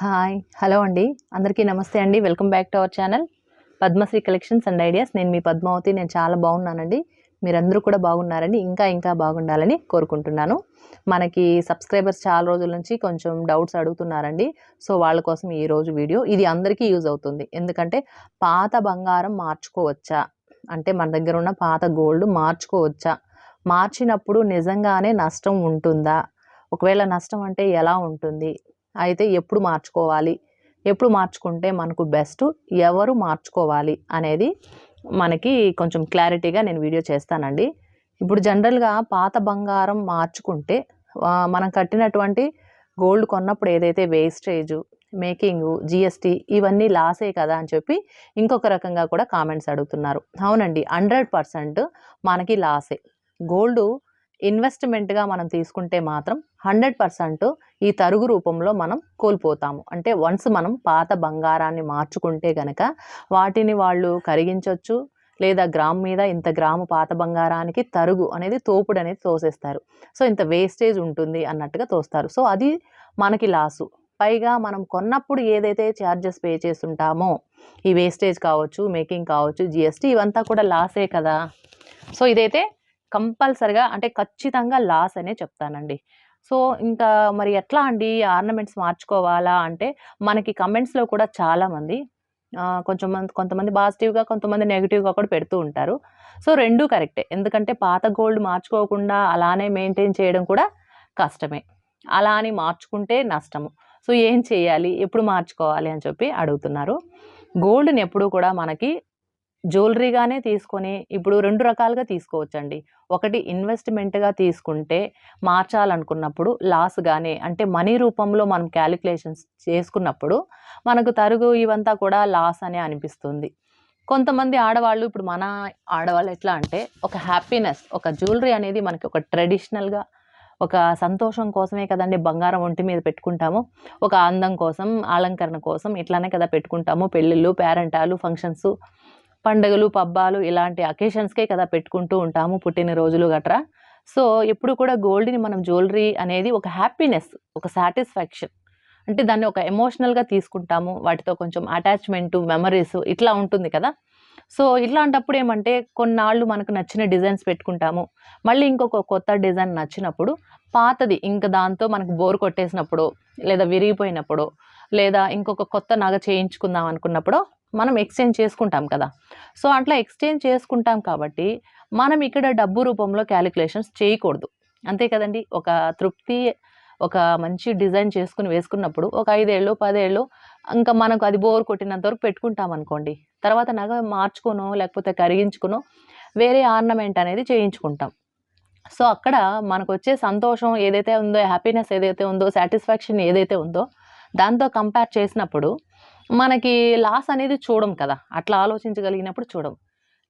Hi hello అండి. అందరికీ నమస్తే అండి. Welcome back to our channel. Padmasri collections and ideas. నేను మీ పద్మావతి. నేను చాలా బాగున్నానండి. మీరందరూ కూడా బాగున్నారని ఇంకా ఇంకా బాగుండాలని కోరుకుంటున్నాను. మనకి సబ్స్క్రైబర్స్ చాలా రోజుల నుంచి కొంచెం డౌట్స్ అడుగుతున్నారండి. సో వాళ్ళ కోసం ఈరోజు వీడియో ఇది అందరికీ యూజ్ అవుతుంది. ఎందుకంటే పాత బంగారం మార్చుకోవచ్చా? అంటే మన దగ్గర ఉన్న పాత గోల్డ్ మార్చుకోవచ్చా? మార్చినప్పుడు నిజంగానే నష్టం ఉంటుందా? ఒకవేళ నష్టం అంటే ఎలా ఉంటుంది? అయితే ఎప్పుడు మార్చుకోవాలి? ఎప్పుడు మార్చుకుంటే మనకు బెస్ట్? ఎవరు మార్చుకోవాలి? అనేది మనకి కొంచెం క్లారిటీగా నేను వీడియో చేస్తానండి. ఇప్పుడు జనరల్గా పాత బంగారం మార్చుకుంటే మనం కట్టినటువంటి గోల్డ్ కొన్నప్పుడు ఏదైతే వేస్టేజ్ మేకింగ్ జిఎస్టీ ఇవన్నీ లాసే కదా అని చెప్పి ఇంకొక రకంగా కూడా కామెంట్స్ అడుగుతున్నారు. అవునండి హండ్రెడ్ పర్సెంట్ మనకి లాసే. గోల్డ్ ఇన్వెస్ట్మెంట్గా మనం తీసుకుంటే మాత్రం హండ్రెడ్ పర్సెంట్ ఈ తరుగు రూపంలో మనం కోల్పోతాము. అంటే వన్స్ మనం పాత బంగారాన్ని మార్చుకుంటే గనక వాటిని వాళ్ళు కరిగించవచ్చు లేదా గ్రామ్ మీద ఇంత గ్రాము పాత బంగారానికి తరుగు అనేది తోపుడు అనేది తోసేస్తారు. సో ఇంత వేస్టేజ్ ఉంటుంది అన్నట్టుగా తోస్తారు. సో అది మనకి లాసు పైగా మనం కొన్నప్పుడు ఏదైతే ఛార్జెస్ పే చేస్తుంటామో ఈ వేస్టేజ్ కావచ్చు మేకింగ్ కావచ్చు జిఎస్టీ ఇవంతా కూడా లాసే కదా. సో ఇదైతే కంపల్సరిగా అంటే ఖచ్చితంగా లాస్ అనే చెప్తానండి. సో ఇంకా మరి ఎట్లా అండి? ఆర్నమెంట్స్ మార్చుకోవాలా? అంటే మనకి కమెంట్స్లో కూడా చాలామంది కొంచెం మంది కొంతమంది పాజిటివ్గా కొంతమంది నెగిటివ్గా కూడా పెడుతూ ఉంటారు. సో రెండూ కరెక్టే. ఎందుకంటే పాత గోల్డ్ మార్చుకోకుండా అలానే మెయింటైన్ చేయడం కూడా కష్టమే. అలా అని మార్చుకుంటే నష్టము. సో ఏం చేయాలి? ఎప్పుడు మార్చుకోవాలి? అని చెప్పి అడుగుతున్నారు. గోల్డ్ని ఎప్పుడు కూడా మనకి జ్యువెలరీగానే తీసుకొని ఇప్పుడు రెండు రకాలుగా తీసుకోవచ్చండి. ఒకటి ఇన్వెస్ట్మెంట్గా తీసుకుంటే మార్చాలనుకున్నప్పుడు లాస్గానే అంటే మనీ రూపంలో మనం క్యాలిక్యులేషన్స్ చేసుకున్నప్పుడు మనకు తరుగు ఇవంతా కూడా లాస్ అనే అనిపిస్తుంది. కొంతమంది ఆడవాళ్ళు ఇప్పుడు మన ఆడవాళ్ళు ఎట్లా అంటే ఒక హ్యాపీనెస్ ఒక జ్యువెలరీ అనేది మనకి ఒక ట్రెడిషనల్గా ఒక సంతోషం కోసమే కదండి బంగారం ఒంటి మీద పెట్టుకుంటాము. ఒక అందం కోసం అలంకరణ కోసం ఇట్లానే కదా పెట్టుకుంటాము. పెళ్ళిళ్ళు పేరెంటాలు ఫంక్షన్స్ పండుగలు పబ్బాలు ఇలాంటి అకేషన్స్కే కదా పెట్టుకుంటూ ఉంటాము పుట్టినరోజులు గట్రా. సో ఎప్పుడు కూడా గోల్డ్ని మనం జ్యువెలరీ అనేది ఒక హ్యాపీనెస్ ఒక సాటిస్ఫాక్షన్. అంటే దాన్ని ఒక ఎమోషనల్గా తీసుకుంటాము వాటితో కొంచెం అటాచ్మెంట్ మెమరీస్ ఇట్లా ఉంటుంది కదా. సో ఇట్లాంటప్పుడు ఏమంటే కొన్నాళ్ళు మనకు నచ్చిన డిజైన్స్ పెట్టుకుంటాము. మళ్ళీ ఇంకొక కొత్త డిజైన్ నచ్చినప్పుడు పాతది ఇంకా దాంతో మనకు బోర్ కొట్టేసినప్పుడు లేదా విరిగిపోయినప్పుడు లేదా ఇంకొక కొత్త నగ చేయించుకుందాం అనుకున్నప్పుడు మనం ఎక్స్చేంజ్ చేసుకుంటాం కదా. సో అట్లా ఎక్స్చేంజ్ చేసుకుంటాం కాబట్టి మనం ఇక్కడ డబ్బు రూపంలో క్యాలిక్యులేషన్స్ చేయకూడదు. అంతే కదండి? ఒక తృప్తి ఒక మంచి డిజైన్ చేసుకుని వేసుకున్నప్పుడు ఒక ఐదేళ్ళు పదేళ్ళు ఇంకా మనకు అది బోర్ కొట్టినంత వరకు పెట్టుకుంటాం అనుకోండి. తర్వాత నగ మార్చుకునో లేకపోతే కరిగించుకునో వేరే ఆర్నమెంట్ అనేది చేయించుకుంటాం. సో అక్కడ మనకు వచ్చే సంతోషం ఏదైతే ఉందో హ్యాపీనెస్ ఏదైతే ఉందో సాటిస్ఫాక్షన్ ఏదైతే ఉందో దాంతో కంపేర్ చేసినప్పుడు మనకి లాస్ అనేది చూడం కదా. అట్లా ఆలోచించగలిగినప్పుడు చూడం.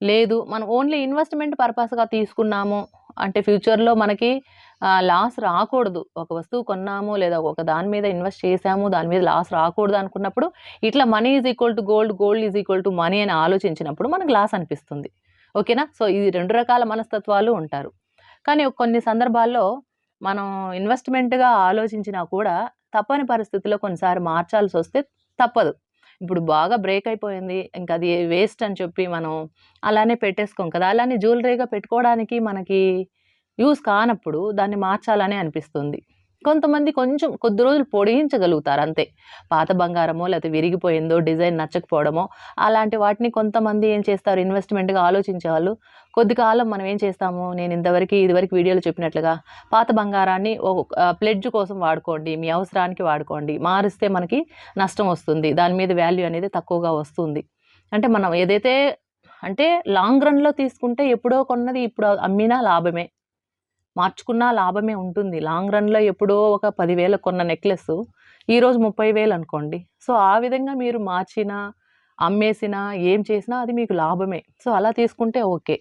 లేదు మనం ఓన్లీ ఇన్వెస్ట్మెంట్ పర్పస్గా తీసుకున్నాము అంటే ఫ్యూచర్లో మనకి లాస్ రాకూడదు. ఒక వస్తువు కొన్నాము లేదా ఒక దాని మీద ఇన్వెస్ట్ చేసాము దాని మీద లాస్ రాకూడదు అనుకున్నప్పుడు ఇట్లా money is equal to gold gold is equal to money అని ఆలోచించినప్పుడు మనకు లాస్ అనిపిస్తుంది. ఓకేనా? సో ఇది రెండు రకాల మనస్తత్వాలు ఉంటారు. కానీ కొన్ని సందర్భాల్లో మనం ఇన్వెస్ట్మెంట్గా ఆలోచించినా కూడా తప్పని పరిస్థితిలో కొన్నిసారి మార్చాల్సి వస్తే తప్పదు. ఇప్పుడు బాగా బ్రేక్ అయిపోయింది ఇంకా అది వేస్ట్ అని చెప్పి మనం అలానే పెట్టేసుకోం కదా. అలానే జ్యువెలరీగా పెట్టుకోవడానికి మనకి యూస్ కానప్పుడు దాన్ని మార్చాలని అనిపిస్తుంది. కొంతమంది కొంచెం కొద్ది రోజులు పొడిగించగలుగుతారు అంతే. పాత బంగారమో లేకపోతే విరిగిపోయిందో డిజైన్ నచ్చకపోవడమో అలాంటి వాటిని కొంతమంది ఏం చేస్తారు? ఇన్వెస్ట్మెంట్గా ఆలోచించే వాళ్ళు. కొద్ది కాలం మనం ఏం చేస్తాము? నేను ఇంతవరకు ఇదివరకు వీడియోలో చెప్పినట్లుగా పాత బంగారాన్ని ప్లెడ్జ్ కోసం వాడుకోండి మీ అవసరానికి వాడుకోండి. మారిస్తే మనకి నష్టం వస్తుంది. దాని మీద వాల్యూ అనేది తక్కువగా వస్తుంది. అంటే మనం ఏదైతే అంటే లాంగ్ రన్లో తీసుకుంటే ఎప్పుడో కొన్నది ఇప్పుడు అమ్మినా లాభమే. మార్చుకున్నా లాభమే ఉంటుంది. లాంగ్ రన్లో ఎప్పుడో ఒక పదివేల కొన్న నెక్లెస్ ఈరోజు ముప్పై వేలు అనుకోండి. సో ఆ విధంగా మీరు మార్చినా అమ్మేసినా ఏం చేసినా అది మీకు లాభమే. సో అలా తీసుకుంటే ఓకే.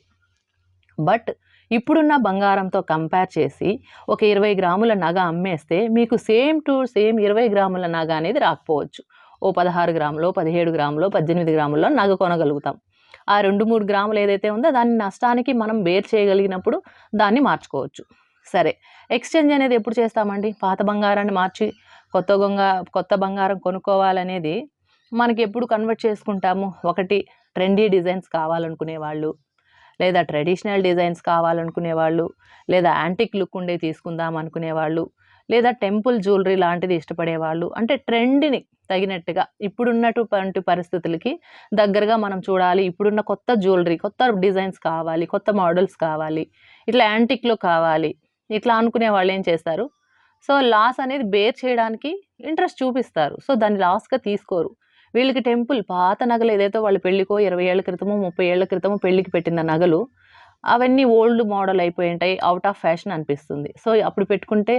బట్ ఇప్పుడున్న బంగారంతో కంపేర్ చేసి ఒక ఇరవై గ్రాముల నగ అమ్మేస్తే మీకు సేమ్ టు సేమ్ ఇరవై గ్రాముల నగ అనేది రాకపోవచ్చు. ఓ పదహారు గ్రాములో పదిహేడు గ్రాములో పద్దెనిమిది గ్రాముల్లో నగ కొనగలుగుతాం. ఆ రెండు మూడు గ్రాములు ఏదైతే ఉందో దాని నష్టానికి మనం బేర్ చేయగలిగినప్పుడు దాన్ని మార్చుకోవచ్చు. సరే ఎక్స్చేంజ్ అనేది ఎప్పుడు చేస్తామండి? పాత బంగారాన్ని మార్చి కొత్త గొంగ కొత్త బంగారం కొనుక్కోవాలనేది మనకి ఎప్పుడు కన్వర్ట్ చేసుకుంటాము? ఒకటి ట్రెండీ డిజైన్స్ కావాలనుకునే వాళ్ళు లేదా ట్రెడిషనల్ డిజైన్స్ కావాలనుకునే వాళ్ళు లేదా యాంటిక్ లుక్ ఉండే తీసుకుందాం అనుకునే వాళ్ళు లేదా టెంపుల్ జ్యువెలరీ లాంటిది ఇష్టపడే వాళ్ళు అంటే ట్రెండ్ని తగినట్టుగా ఇప్పుడున్నటువంటి పరిస్థితులకి దగ్గరగా మనం చూడాలి. ఇప్పుడున్న కొత్త జ్యువెలరీ కొత్త డిజైన్స్ కావాలి కొత్త మోడల్స్ కావాలి ఇట్లా యాంటిక్లో కావాలి ఇట్లా అనుకునే వాళ్ళు ఏం చేస్తారు? సో లాస్ అనేది బేర్ చేయడానికి ఇంట్రెస్ట్ చూపిస్తారు. సో దాన్ని లాస్గా తీసుకోరు. వీళ్ళకి టెంపుల్ పాత నగలు ఏదైతే వాళ్ళు పెళ్ళికో ఇరవై ఏళ్ళ క్రితమో ముప్పై ఏళ్ళ క్రితమో పెళ్ళికి పెట్టిన నగలు అవన్నీ ఓల్డ్ మోడల్ అయిపోయి ఉంటాయి అవుట్ ఆఫ్ ఫ్యాషన్ అనిపిస్తుంది. సో అప్పుడు పెట్టుకుంటే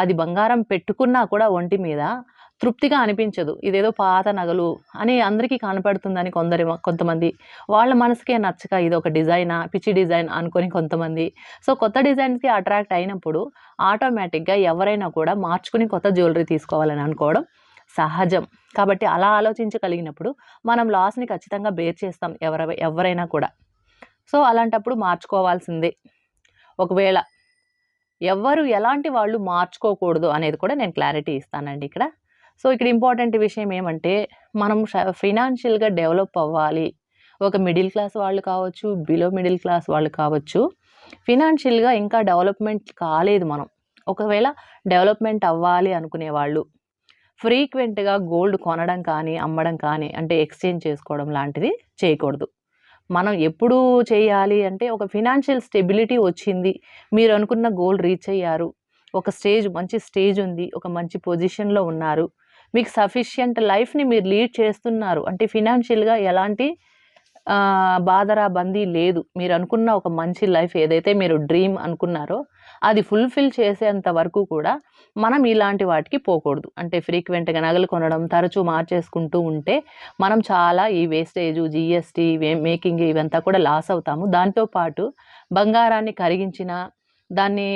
అది బంగారం పెట్టుకున్నా కూడా ఒంటి మీద తృప్తిగా అనిపించదు. ఇదేదో పాత నగలు అని అందరికీ కనపడుతుందని కొందరి కొంతమంది వాళ్ళ మనసుకే నచ్చక ఇది ఒక డిజైనా పిచ్చి డిజైన్ అనుకొని కొంతమంది. సో కొత్త డిజైన్స్కి అట్రాక్ట్ అయినప్పుడు ఆటోమేటిక్గా ఎవరైనా కూడా మార్చుకుని కొత్త జ్యువెలరీ తీసుకోవాలని అనుకోవడం సహజం. కాబట్టి అలా ఆలోచించగలిగినప్పుడు మనం లాస్ని ఖచ్చితంగా బేర్ చేస్తాం ఎవర ఎవరైనా కూడా. సో అలాంటప్పుడు మార్చుకోవాల్సిందే. ఒకవేళ ఎవరు ఎలాంటి వాళ్ళు మార్చుకోకూడదు అనేది కూడా నేను క్లారిటీ ఇస్తానండి ఇక్కడ. సో ఇక్కడ ఇంపార్టెంట్ విషయం ఏమంటే మనం ఫినాన్షియల్గా డెవలప్ అవ్వాలి. ఒక మిడిల్ క్లాస్ వాళ్ళు కావచ్చు బిలో మిడిల్ క్లాస్ వాళ్ళు కావచ్చు. ఫినాన్షియల్గా ఇంకా డెవలప్మెంట్ కాలేదు మనం. ఒకవేళ డెవలప్మెంట్ అవ్వాలి అనుకునే వాళ్ళు ఫ్రీక్వెంట్గా గోల్డ్ కొనడం కానీ అమ్మడం కానీ అంటే ఎక్స్చేంజ్ చేసుకోవడం లాంటిది చేయకూడదు. మనం ఎప్పుడు చేయాలి అంటే ఒక ఫినాన్షియల్ స్టెబిలిటీ వచ్చింది. మీరు అనుకున్న గోల్ రీచ్ అయ్యారు. ఒక స్టేజ్ మంచి స్టేజ్ ఉంది. ఒక మంచి పొజిషన్లో ఉన్నారు. మీకు సఫిషియంట్ లైఫ్ని మీరు లీడ్ చేస్తున్నారు. అంటే ఫినాన్షియల్గా ఎలాంటి బాధరా బందీ లేదు. మీరు అనుకున్న ఒక మంచి లైఫ్ ఏదైతే మీరు డ్రీమ్ అనుకున్నారో అది ఫుల్ఫిల్ చేసేంత వరకు కూడా మనం ఇలాంటి వాటికి పోకూడదు. అంటే ఫ్రీక్వెంట్గా నగలు కొనడం తరచూ మార్చేసుకుంటూ ఉంటే మనం చాలా ఈ వేస్టేజ్ జిఎస్టీ మేకింగ్ ఇవంతా కూడా లాస్ అవుతాము. దాంతోపాటు బంగారాన్ని కరిగించిన దాన్ని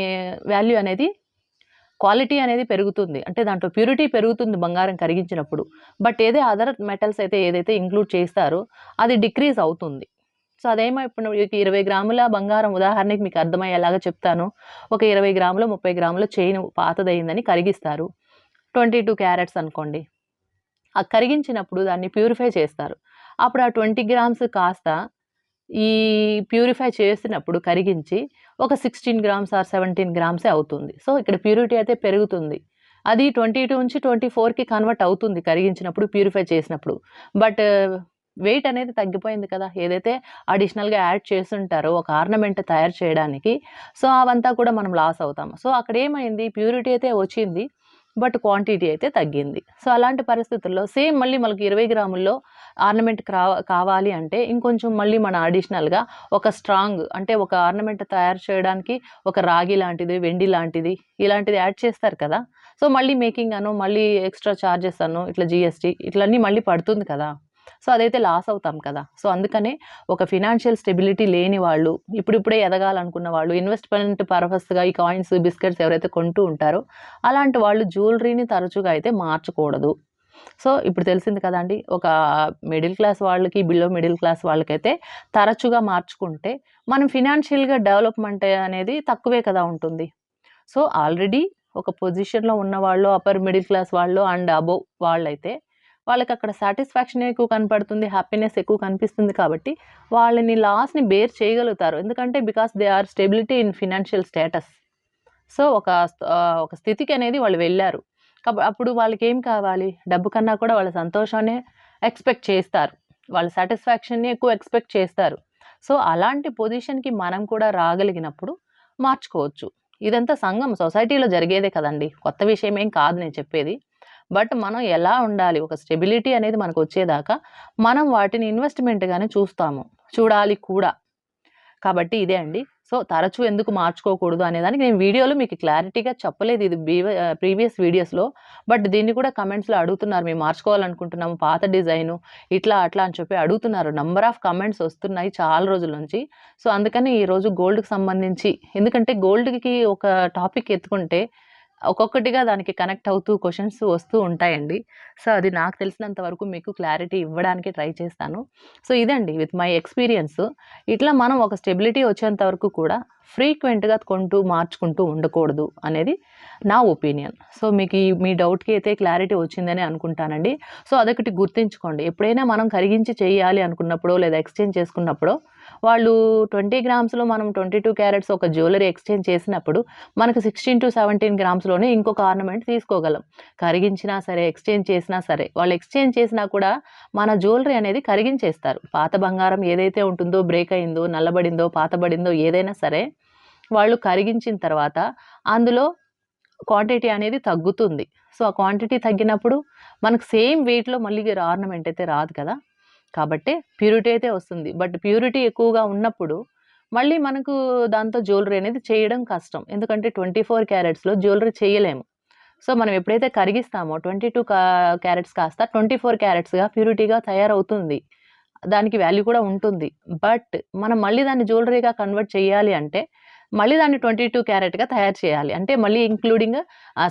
వాల్యూ అనేది క్వాలిటీ అనేది పెరుగుతుంది. అంటే దాంట్లో ప్యూరిటీ పెరుగుతుంది బంగారం కరిగించినప్పుడు. బట్ ఏదే అదర్ మెటల్స్ అయితే ఏదైతే ఇంక్లూడ్ చేస్తారో అది డిక్రీజ్ అవుతుంది. సో అదేమో ఇప్పుడు ఇరవై గ్రాముల బంగారం ఉదాహరణకి మీకు అర్థమయ్యేలాగా చెప్తాను. ఒక ఇరవై గ్రాములు ముప్పై గ్రాముల చైన్ పాతదయ్యిందని కరిగిస్తారు. ట్వంటీ టూ క్యారెట్స్ అనుకోండి. ఆ కరిగించినప్పుడు దాన్ని ప్యూరిఫై చేస్తారు. అప్పుడు ఆ ట్వంటీ గ్రామ్స్ కాస్త ఈ ప్యూరిఫై చేసినప్పుడు కరిగించి ఒక సిక్స్టీన్ గ్రామ్స్ ఆర్ సెవెంటీన్ గ్రామ్సే అవుతుంది. సో ఇక్కడ ప్యూరిటీ అయితే పెరుగుతుంది. అది ట్వంటీ టూ నుంచి ట్వంటీ ఫోర్కి కన్వర్ట్ అవుతుంది కరిగించినప్పుడు ప్యూరిఫై చేసినప్పుడు. బట్ వెయిట్ అనేది తగ్గిపోయింది కదా. ఏదైతే అడిషనల్గా యాడ్ చేస్తుంటారో ఒక ఆర్నమెంట్ తయారు చేయడానికి సో అవంతా కూడా మనం లాస్ అవుతాము. సో అక్కడ ఏమైంది? ప్యూరిటీ అయితే వచ్చింది బట్ క్వాంటిటీ అయితే తగ్గింది. సో అలాంటి పరిస్థితుల్లో సేమ్ మళ్ళీ మనకి ఇరవై గ్రాముల్లో ఆర్నమెంట్ కావాలి అంటే ఇంకొంచెం మళ్ళీ మన అడిషనల్గా ఒక స్ట్రాంగ్ అంటే ఒక ఆర్నమెంట్ తయారు చేయడానికి ఒక రాగి లాంటిది వెండి లాంటిది ఇలాంటిది యాడ్ చేస్తారు కదా. సో మళ్ళీ మేకింగ్ అను మళ్ళీ ఎక్స్ట్రా ఛార్జెస్ అను ఇట్లా జిఎస్టీ ఇట్లన్నీ మళ్ళీ పడుతుంది కదా. సో అదైతే లాస్ అవుతాం కదా. సో అందుకనే ఒక ఫినాన్షియల్ స్టెబిలిటీ లేని వాళ్ళు ఇప్పుడిప్పుడే ఎదగాలనుకున్న వాళ్ళు ఇన్వెస్ట్మెంట్ పర్పస్గా ఈ కాయిన్స్ బిస్కెట్స్ ఎవరైతే కొంటూ ఉంటారో అలాంటి వాళ్ళు జ్యువెలరీని తరచుగా అయితే మార్చకూడదు. సో ఇప్పుడు తెలిసింది కదండి ఒక మిడిల్ క్లాస్ వాళ్ళకి బిలో మిడిల్ క్లాస్ వాళ్ళకైతే తరచుగా మార్చుకుంటే మనం ఫినాన్షియల్గా డెవలప్మెంట్ అనేది తక్కువే కదా ఉంటుంది. సో ఆల్రెడీ ఒక పొజిషన్లో ఉన్న వాళ్ళు అప్పర్ మిడిల్ క్లాస్ వాళ్ళు అండ్ అబోవ్ వాళ్ళైతే వాళ్ళకి అక్కడ సాటిస్ఫాక్షన్ ఎక్కువ కనపడుతుంది హ్యాపీనెస్ ఎక్కువ కనిపిస్తుంది కాబట్టి వాళ్ళని లాస్ని బేర్ చేయగలుగుతారు. ఎందుకంటే because they are stability in financial status so ఒక ఒక స్థితికి అనేది వాళ్ళు వెళ్ళారు. కాబట్టి అప్పుడు వాళ్ళకి ఏం కావాలి? డబ్బు కన్నా కూడా వాళ్ళ సంతోషాన్ని ఎక్స్పెక్ట్ చేస్తారు. వాళ్ళ సాటిస్ఫాక్షన్ని ఎక్కువ ఎక్స్పెక్ట్ చేస్తారు. సో అలాంటి పొజిషన్కి మనం కూడా రాగలిగినప్పుడు మార్చుకోవచ్చు. ఇదంతా సంఘం సొసైటీలో జరిగేదే కదండి. కొత్త విషయం ఏం కాదు నేను చెప్పేది. బట్ మనం ఎలా ఉండాలి? ఒక స్టెబిలిటీ అనేది మనకు వచ్చేదాకా మనం వాటిని ఇన్వెస్ట్మెంట్గానే చూస్తాము. చూడాలి కూడా. కాబట్టి ఇదే అండి. సో తరచూ ఎందుకు మార్చుకోకూడదు అనేదానికి నేను వీడియోలో మీకు క్లారిటీగా చెప్పలేదు ఇది ప్రీవియస్ వీడియోస్లో. బట్ దీన్ని కూడా కమెంట్స్లో అడుగుతున్నారు. మేము మార్చుకోవాలనుకుంటున్నాము పాత డిజైను ఇట్లా అట్లా అని చెప్పి అడుగుతున్నారు. నంబర్ ఆఫ్ కమెంట్స్ వస్తున్నాయి చాలా రోజుల నుంచి. సో అందుకని ఈరోజు గోల్డ్కి సంబంధించి ఎందుకంటే గోల్డ్కి ఒక టాపిక్ ఎత్తుకుంటే ఒక్కొక్కటిగా దానికి కనెక్ట్ అవుతూ క్వశ్చన్స్ వస్తూ ఉంటాయండి. సో అది నాకు తెలిసినంత వరకు మీకు క్లారిటీ ఇవ్వడానికి ట్రై చేస్తాను. సో ఇదండి విత్ మై ఎక్స్పీరియన్స్. ఇట్లా మనం ఒక స్టెబిలిటీ వచ్చేంత వరకు కూడా ఫ్రీక్వెంట్గా కొంటూ మార్చుకుంటూ ఉండకూడదు అనేది నా ఒపీనియన్. సో మీకు ఈ మీ డౌట్కి అయితే క్లారిటీ వచ్చిందని అనుకుంటానండి. సో అదొకటి గుర్తుంచుకోండి. ఎప్పుడైనా మనం కరిగించి చేయాలి అనుకున్నప్పుడు లేదా ఎక్స్చేంజ్ చేసుకున్నప్పుడు వాళ్ళు ట్వంటీ గ్రామ్స్లో మనం ట్వంటీ టూ క్యారెట్స్ ఒక జ్యువెలరీ ఎక్స్చేంజ్ చేసినప్పుడు మనకు సిక్స్టీన్ టు సెవెంటీన్ గ్రామ్స్లోనే ఇంకొక ఆర్నమెంట్ తీసుకోగలం. కరిగించినా సరే ఎక్స్చేంజ్ చేసినా సరే వాళ్ళు ఎక్స్చేంజ్ చేసినా కూడా మన జ్యువెలరీ అనేది కరిగించేస్తారు. పాత బంగారం ఏదైతే ఉంటుందో బ్రేక్ అయిందో నల్లబడిందో పాతబడిందో ఏదైనా సరే వాళ్ళు కరిగించిన తర్వాత అందులో క్వాంటిటీ అనేది తగ్గుతుంది. సో ఆ క్వాంటిటీ తగ్గినప్పుడు మనకు సేమ్ వెయిట్లో మళ్ళీ ఆర్నమెంట్ అయితే రాదు కదా. కాబట్టి ప్యూరిటీ అయితే వస్తుంది. బట్ ప్యూరిటీ ఎక్కువగా ఉన్నప్పుడు మళ్ళీ మనకు దాంతో జ్యువెలరీ అనేది చేయడం కష్టం. ఎందుకంటే ట్వంటీ ఫోర్ క్యారెట్స్లో జ్యువెలరీ చేయలేము. సో మనం ఎప్పుడైతే కరిగిస్తామో ట్వంటీ టూ క్యారెట్స్ కాస్త ట్వంటీ ఫోర్ క్యారెట్స్గా ప్యూరిటీగా తయారవుతుంది. దానికి వాల్యూ కూడా ఉంటుంది. బట్ మనం మళ్ళీ దాన్ని జ్యువెలరీగా కన్వర్ట్ చేయాలి అంటే మళ్ళీ దాన్ని ట్వంటీ టూ క్యారెట్గా తయారు చేయాలి. అంటే మళ్ళీ ఇంక్లూడింగ్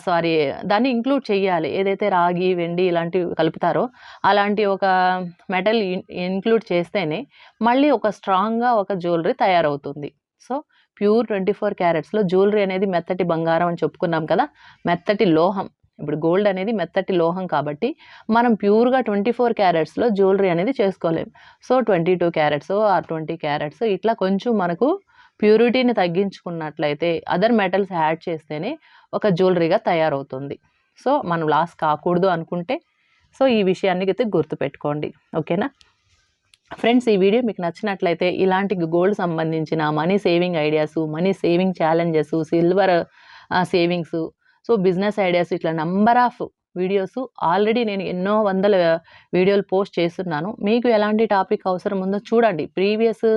సారీ దాన్ని ఇంక్లూడ్ చేయాలి. ఏదైతే రాగి వెండి ఇలాంటివి కలుపుతారో అలాంటి ఒక మెటల్ ఇంక్లూడ్ చేస్తేనే మళ్ళీ ఒక స్ట్రాంగ్గా ఒక జ్యువెలరీ తయారవుతుంది. సో ప్యూర్ ట్వంటీ ఫోర్ క్యారెట్స్లో జ్యువెలరీ అనేది మెత్తటి బంగారం అని చెప్పుకున్నాం కదా మెత్తటి లోహం. ఇప్పుడు గోల్డ్ అనేది మెత్తటి లోహం కాబట్టి మనం ప్యూర్గా ట్వంటీ ఫోర్ క్యారెట్స్లో జ్యువెలరీ అనేది చేసుకోలేం. So twenty two carats or twenty carats ఇట్లా కొంచెం మనకు ప్యూరిటీని తగ్గించుకున్నట్లయితే అదర్ మెటల్స్ యాడ్ చేస్తేనే ఒక జ్యువెలరీగా తయారవుతుంది. సో మనం లాస్ కాకూడదు అనుకుంటే సో ఈ విషయాన్ని అయితే గుర్తుపెట్టుకోండి. ఓకేనా? ఫ్రెండ్స్ ఈ వీడియో మీకు నచ్చినట్లయితే ఇలాంటి గోల్డ్ సంబంధించిన money saving ideas money saving challenges silver savings so business ideas ఇట్లా నంబర్ ఆఫ్ వీడియోస్. ఆల్రెడీ నేను ఎన్నో వందల వీడియోలు పోస్ట్ చేస్తున్నాను. మీకు ఎలాంటి టాపిక్ అవసరం ఉందో చూడండి. ప్రీవియస్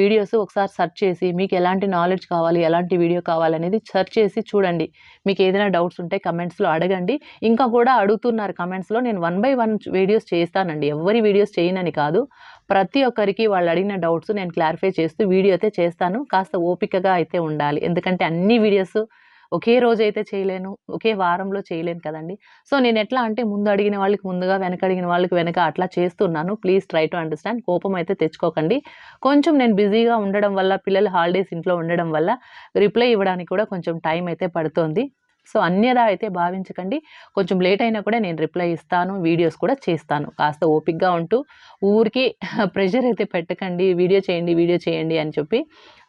వీడియోస్ ఒకసారి సెర్చ్ చేసి మీకు ఎలాంటి నాలెడ్జ్ కావాలి ఎలాంటి వీడియో కావాలనేది సెర్చ్ చేసి చూడండి. మీకు ఏదైనా డౌట్స్ ఉంటే కమెంట్స్లో అడగండి. ఇంకా కూడా అడుగుతున్నారు కమెంట్స్లో నేను వన్ బై వన్ వీడియోస్ చేస్తానండి. ఎవరి వీడియోస్ చేయనని కాదు. ప్రతి ఒక్కరికి వాళ్ళు అడిగిన డౌట్స్ నేను క్లారిఫై చేస్తూ వీడియో అయితే చేస్తాను. కాస్త ఓపికగా అయితే ఉండాలి. ఎందుకంటే అన్ని వీడియోస్ ఒకే రోజు అయితే చేయలేను ఒకే వారంలో చేయలేను కదండి. సో నేను ఎట్లా అంటే ముందు అడిగిన వాళ్ళకి ముందుగా వెనక అడిగిన వాళ్ళకి వెనక అట్లా చేస్తున్నాను. Please try to understand. కోపం అయితే తెచ్చుకోకండి. కొంచెం నేను బిజీగా ఉండడం వల్ల పిల్లలు హాలిడేస్ ఇంట్లో ఉండడం వల్ల రిప్లై ఇవ్వడానికి కూడా కొంచెం టైం అయితే పడుతోంది. సో అన్యదా అయితే భావించకండి. కొంచెం లేట్ అయినా కూడా నేను రిప్లై ఇస్తాను వీడియోస్ కూడా చేస్తాను. కాస్త ఓపిక్గా ఉంటూ ఊరికి ప్రెషర్ అయితే పెట్టకండి. వీడియో చేయండి వీడియో చేయండి అని చెప్పి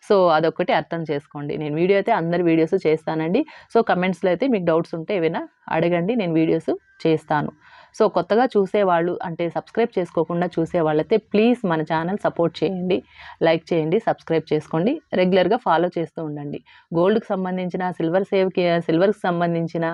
సో అదొక్కటి అర్థం చేసుకోండి. నేను వీడియో అయితే అందరి వీడియోస్ చేస్తానండి. సో కమెంట్స్లో అయితే మీకు డౌట్స్ ఉంటే ఏమైనా అడగండి నేను వీడియోస్ చేస్తాను. సో కొత్తగా చూసేవాళ్ళు అంటే సబ్స్క్రైబ్ చేసుకోకుండా చూసేవాళ్ళైతే ప్లీజ్ మన ఛానల్ సపోర్ట్ చేయండి. లైక్ చేయండి సబ్స్క్రైబ్ చేసుకోండి. రెగ్యులర్గా ఫాలో చేస్తూ ఉండండి. గోల్డ్కి సంబంధించిన సిల్వర్ సేవ్కి సిల్వర్కి సంబంధించిన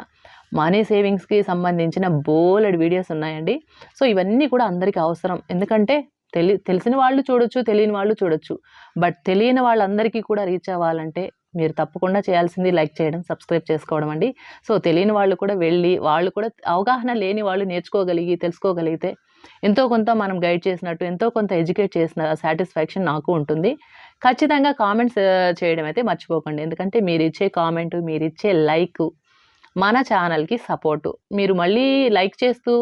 మనీ సేవింగ్స్కి సంబంధించిన బోలెడ్ వీడియోస్ ఉన్నాయండి. సో ఇవన్నీ కూడా అందరికీ అవసరం. ఎందుకంటే తెలి తెలిసిన వాళ్ళు చూడొచ్చు తెలియని వాళ్ళు చూడొచ్చు. బట్ తెలియని వాళ్ళందరికీ కూడా రీచ్ అవ్వాలంటే మీరు తప్పకుండా చేయాల్సింది లైక్ చేయడం సబ్స్క్రైబ్ చేసుకోవడం అండి. సో తెలియని వాళ్ళు కూడా వెళ్ళి వాళ్ళు కూడా అవగాహన లేని వాళ్ళు నేర్చుకోగలిగి తెలుసుకోగలిగితే ఎంతో కొంత మనం గైడ్ చేసినట్టు ఎంతో కొంత ఎడ్యుకేట్ చేసిన సాటిస్ఫాక్షన్ నాకు ఉంటుంది. ఖచ్చితంగా కామెంట్స్ చేయడం అయితే మర్చిపోకండి. ఎందుకంటే మీరు ఇచ్చే కామెంట్ మీరు ఇచ్చే లైక్ మన ఛానల్కి సపోర్టు. మీరు మళ్ళీ లైక్ చేస్తూ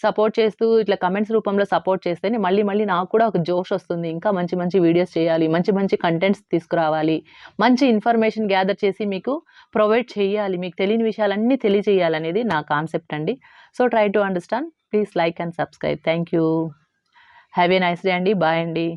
సపోర్ట్ చేస్తూ ఇట్లా కమెంట్స్ రూపంలో సపోర్ట్ చేస్తేనే మళ్ళీ మళ్ళీ నాకు కూడా ఒక జోష్ వస్తుంది. ఇంకా మంచి మంచి వీడియోస్ చేయాలి మంచి మంచి కంటెంట్స్ తీసుకురావాలి. మంచి ఇన్ఫర్మేషన్ గ్యాదర్ చేసి మీకు ప్రొవైడ్ చేయాలి. మీకు తెలియని విషయాలన్నీ తెలియజేయాలనేది నా కాన్సెప్ట్ అండి. So try to understand please like and subscribe thank you have a nice day అండి. బాయ్ అండి.